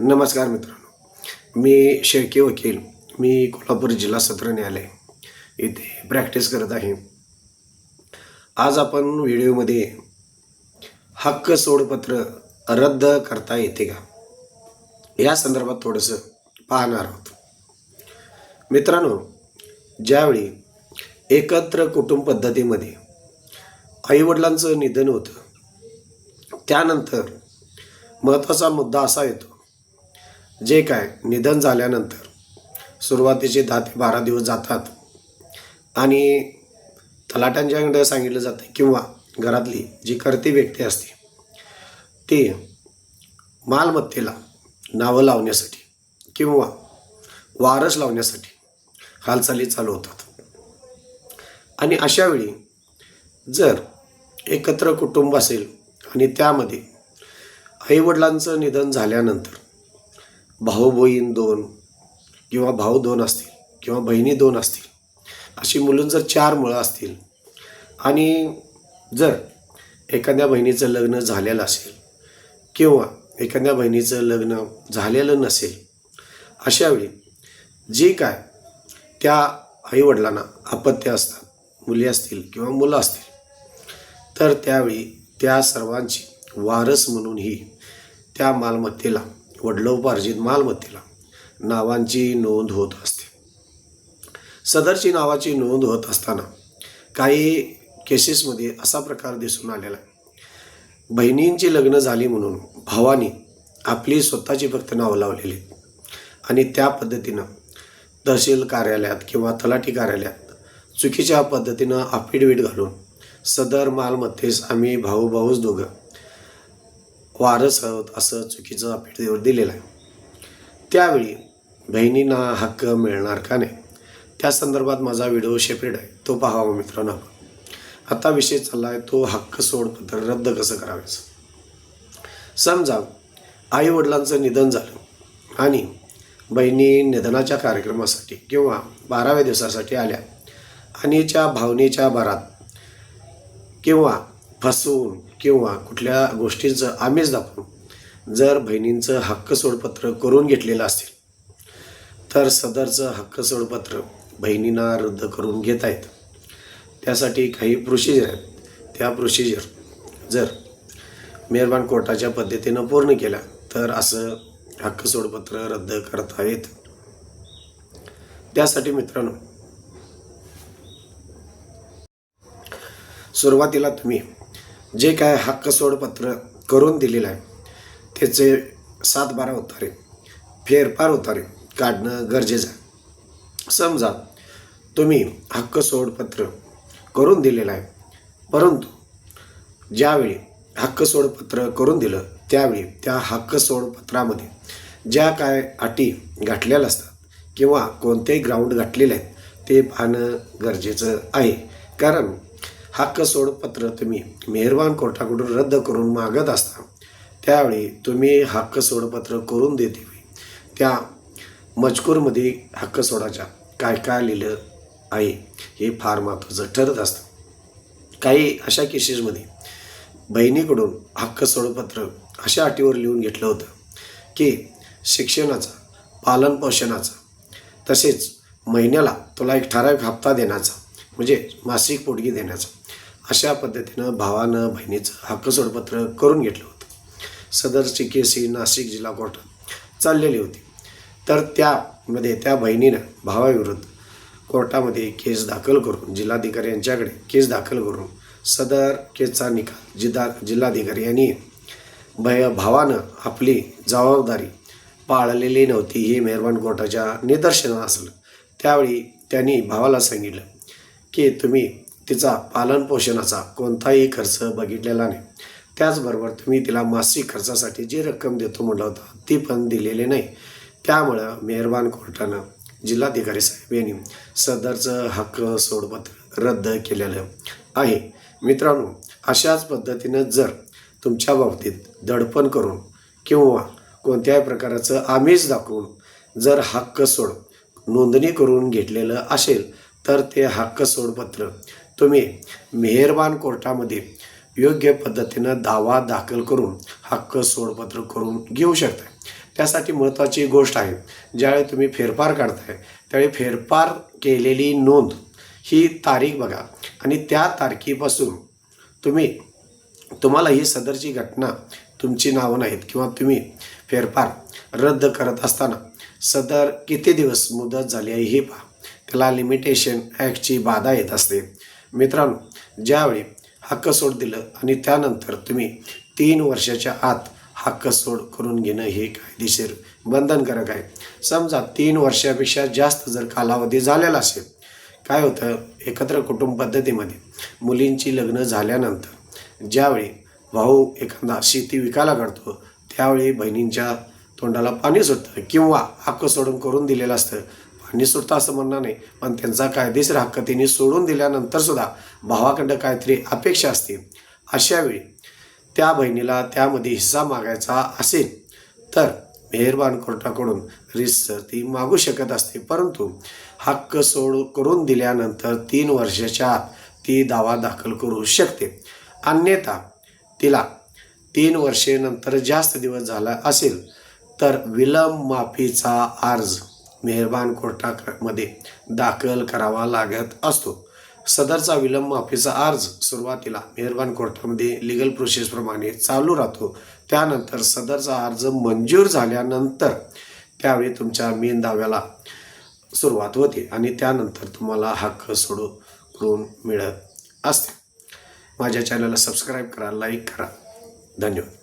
नमस्कार मित्रांनो. मी शेळके वकील. मी कोल्हापूर जिल्हा सत्र न्यायालय इथे प्रॅक्टिस करत आहे. आज आपण व्हिडिओमध्ये हक्क सोडपत्र रद्द करता येते का? या संदर्भात थोडंसं पाहणार आहोत. मित्रांनो ज्यावेळी एकत्र कुटुंब पद्धतीमध्ये आईवडिलांचं निधन होतं त्यानंतर महत्त्वाचा मुद्दा असा येतो जे काय निधन झाल्यानंतर सुरुवातीचे दहा ते बारा दिवस जातात. आणि तलाटांच्याकडे सांगितलं जातं किंवा घरातली जी करती व्यक्ती असते ती मालमत्तेला नावं लावण्यासाठी किंवा वारस लावण्यासाठी हालचाली चालू होतात. आणि अशावेळी जर एकत्र कुटुंब असेल आणि त्यामध्ये आईवडिलांचं निधन झाल्यानंतर भाऊ बहीण दोन किंवा भाऊ दोन असतील किंवा बहिणी दोन असतील अशी मुलं जर चार मुळं असतील आणि जर एखाद्या बहिणीचं लग्न झालेलं असेल किंवा एखाद्या बहिणीचं लग्न झालेलं नसेल अशावेळी जी काय त्या आईवडिलांना अपत्य असतात मुली असतील किंवा मुलं असतील तर त्यावेळी त्या सर्वांची वारस म्हणूनही त्या मालमत्तेला वडिलोपार्जित मालमत्तेला नावांची नोंद होत असते सदरची नावाची नोंद होत असताना काही केसेसमध्ये असा प्रकार दिसून आलेला आहे बहिणींची लग्न झाली म्हणून भावानी आपली स्वतःची फक्त नावं लावलेली आहेत. आणि त्या पद्धतीनं तहसील कार्यालयात किंवा तलाठी कार्यालयात चुकीच्या पद्धतीनं अफिडेविट घालून सदर मालमत्तेस आम्ही भाऊ भाऊच दोघं वारस आहोत असं चुकीचं अफिडेविट दिलेलं आहे. त्यावेळी बहिणींना हक्क मिळणार का नाही? त्या संदर्भात माझा व्हिडिओ शेपेड आहे. तो पाहावा मित्रांनो आता विषय चालला आहे तो हक्क सोडपत्र रद्द कसं करावायचं? समजा आई वडिलांचं निधन झालं आणि बहिणी निधनाच्या कार्यक्रमासाठी किंवा बाराव्या दिवसासाठी आल्या आणि त्या भावनेच्या भरात किंवा फसवून किंवा कुठल्या गोष्टींचं आमिष दाखवून जर बहिणींचं हक्क सोडपत्र करून घेतलेलं असेल तर सदरचं हक्क सोडपत्र बहिणींना रद्द करून घेत आहेत. त्यासाठी काही प्रोसिजर आहेत. त्या प्रोसिजर जर मेहरबान कोर्टाच्या पद्धतीनं पूर्ण केल्या तर असं हक्क सोडपत्र रद्द करता येत. त्यासाठी मित्रांनो सुरुवातीला तुम्ही जे काय हक्क सोडपत्र करून दिलेलं आहे त्याचे सात बारा उतारे फेरफार उतारे काढणं गरजेचं आहे. समजा तुम्ही हक्क सोडपत्र करून दिलेलं आहे परंतु ज्यावेळी हक्क सोडपत्र करून दिलं त्यावेळी त्या हक्क सोडपत्रामध्ये ज्या काय अटी गाठलेल्या असतात किंवा कोणतेही ग्राउंड गाठलेले आहेत ते पाहणं गरजेचं आहे. कारण हक्क सोडपत्र तुम्ही मेहरबान कोर्टाकडून रद्द करून मागत असता त्यावेळी तुम्ही हक्क सोडपत्र करून देते. त्या मजकूरमध्ये हक्क सोडाच्या काय काय लिहिलं आहे हे फार महत्त्वाचं ठरत असतं. काही अशा केसेसमध्ये बहिणीकडून हक्क सोडपत्र अशा अटीवर लिहून घेतलं होतं की शिक्षणाचा पालनपोषणाचा तसेच महिन्याला तुला एक ठराविक हप्ता देण्याचा म्हणजे मासिक पोटगी देण्याचा. अशा पद्धतीनं भावानं बहिणीचं हक्क सोडपत्र करून घेतलं होतं. सदरची केस ही नाशिक जिल्हा कोर्टात चाललेली होती. तर त्यामध्ये त्या बहिणीनं भावाविरुद्ध कोर्टामध्ये केस दाखल करून जिल्हाधिकारी यांच्याकडे केस दाखल करून सदर केसचा निकाल जिदा जिल्हाधिकारी यांनी भय भावानं आपली जबाबदारी पाळलेली नव्हती हे मेहरबान कोर्टाच्या निदर्शनास असलं त्यावेळी त्यांनी भावाला सांगितलं की तुम्ही तिचा पालनपोषणाचा कोणताही खर्च बघितलेला नाही. त्याचबरोबर तुम्ही तिला मासिक खर्चासाठी जी रक्कम देतो म्हटलं होतं ती पण दिलेली नाही. त्यामुळं मेहरबान कोर्टानं जिल्हाधिकारी साहेब यांनी सदरचं हक्क सोडपत्र रद्द केलेलं आहे. मित्रांनो अशाच पद्धतीनं जर तुमच्या बाबतीत दडपण करून किंवा कोणत्याही प्रकारचं आमिष दाखवून जर हक्क सोड नोंदणी करून घेतलेलं असेल तर ते हक्क सोडपत्र. तुम्ही मेहरबान कोर्टामध्ये योग्य पद्धतीनं दावा दाखल करून हक्क सोडपत्र करून घेऊ शकता त्यासाठी महत्त्वाची गोष्ट आहे ज्यावेळी तुम्ही फेरफार काढताय त्यावेळी फेरफार केलेली नोंद ही तारीख बघा आणि त्या तारखेपासून तुम्ही तुम्हाला ही सदरची घटना तुमची नावं नाहीत किंवा तुम्ही फेरफार रद्द करत असताना सदर किती दिवस मुदत झाली आहे हे पहा. त्याला लिमिटेशन ॲक्टची बाधा येत असते. मित्रांनो ज्यावेळी हक्क सोड दिलं आणि त्यानंतर तुम्ही तीन वर्षाच्या आत हक्क सोड करून घेणं हे कायदेशीर बंधनकारक आहे. समजा तीन वर्षापेक्षा जास्त जर कालावधी झालेला असेल काय होतं? एकत्र कुटुंब पद्धतीमध्ये मुलींची लग्न झाल्यानंतर ज्यावेळी भाऊ एखादा शेती विकायला काढतो त्यावेळी बहिणींच्या तोंडाला पाणी सुटतं किंवा हक्क सोडून करून दिलेलं असतं. पाणी असं म्हणणं नाही. पण त्यांचा कायदेशीर हक्क त्यांनी सोडून दिल्यानंतर सुद्धा भावाकडं काहीतरी अपेक्षा असते. अशावेळी त्या बहिणीला त्यामध्ये हिस्सा मागायचा असेल तर मेहरबान कोर्टाकडून रिस्स ती मागू शकत असते. परंतु हक्क सोड करून दिल्यानंतर तीन वर्षाच्या आत ती दावा दाखल करू शकते. अन्यथा तिला तीन वर्षेनंतर जास्त दिवस झाला असेल तर विलंब माफीचा अर्ज मेहरबान कोर्टामध्ये दाखल करावा लागत असतो. सदरचा विलंब माफीचा अर्ज सुरुवातीला मेहरबान कोर्टामध्ये लिगल प्रोसेसप्रमाणे चालू राहतो. त्यानंतर सदरचा अर्ज मंजूर झाल्यानंतर त्यावेळी तुमच्या मेन दाव्याला सुरुवात होते आणि त्यानंतर तुम्हाला हक्क सोडू करून मिळत असते. माझ्या चॅनलला सबस्क्राईब करा लाईक करा. धन्यवाद.